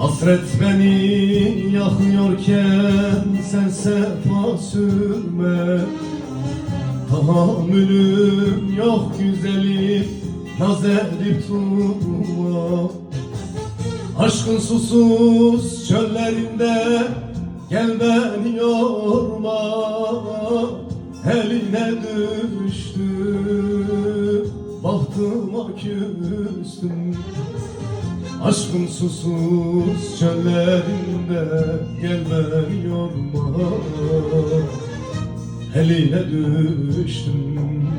Hasret beni yakıyorken sen sefa sürme. Tahammülüm yok güzelim naz edip durma. Aşkın susuz çöllerinde gel beni yorma. Eline düştü bahtıma küstüm Aşkın susuz çöllerinde gel beni yorma Eline düştüm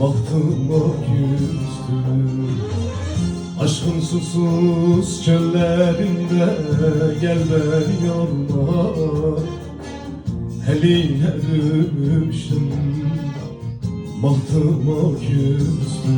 Bahtıma küstüm Aşkın susuz çöllerinde gel Eline düştüm Bahtıma küstüm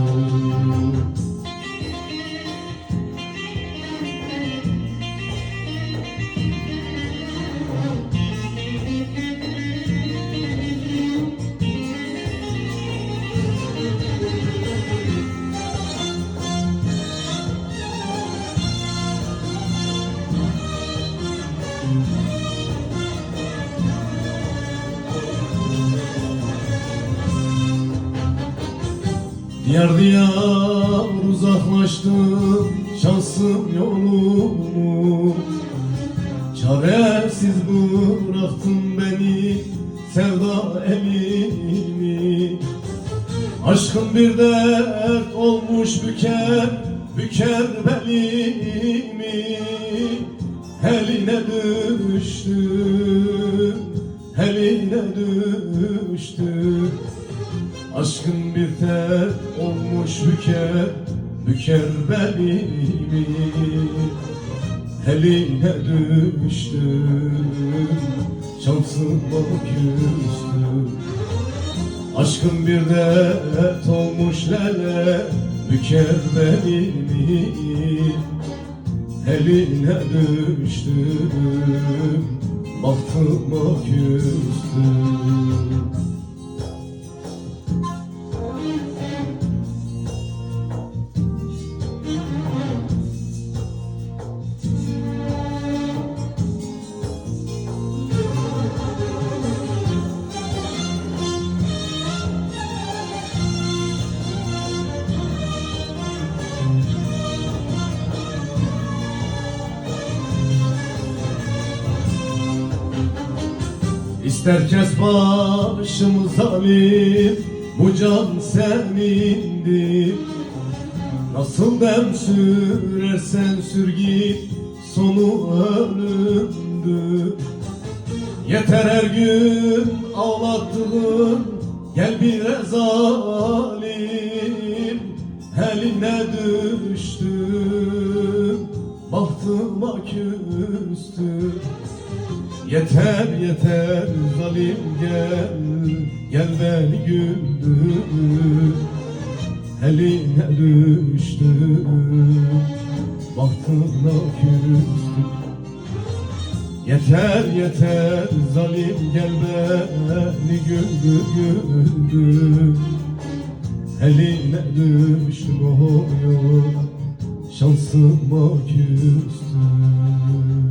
Diyar diyar uzaklaştım şansım yolumu Çaresiz bıraktın beni sevda elini Aşkın bir dert olmuş büker, büker belimi. Eline düştüm, eline düştüm Aşkın bir tel olmuş büker, büker belimi Eline düştüm, şansıma küstüm. Aşkın bir dert olmuş lele, büker belimi Eline düştüm, bahtıma küstüm İster kes başımı zalim Bu can senindir. Nasıl dem sürersen sür git Sonu ölümdür. Yeter her gün ağlattığın Gel bir zalim Eline düştüm Bahtıma küstüm Yeter yeter zalim gel. Gel beni güldür Eline düştüm Bahtına küstüm. Yeter yeter zalim gel beni güldür güldür Eline düştüm oy oy Şansıma küstüm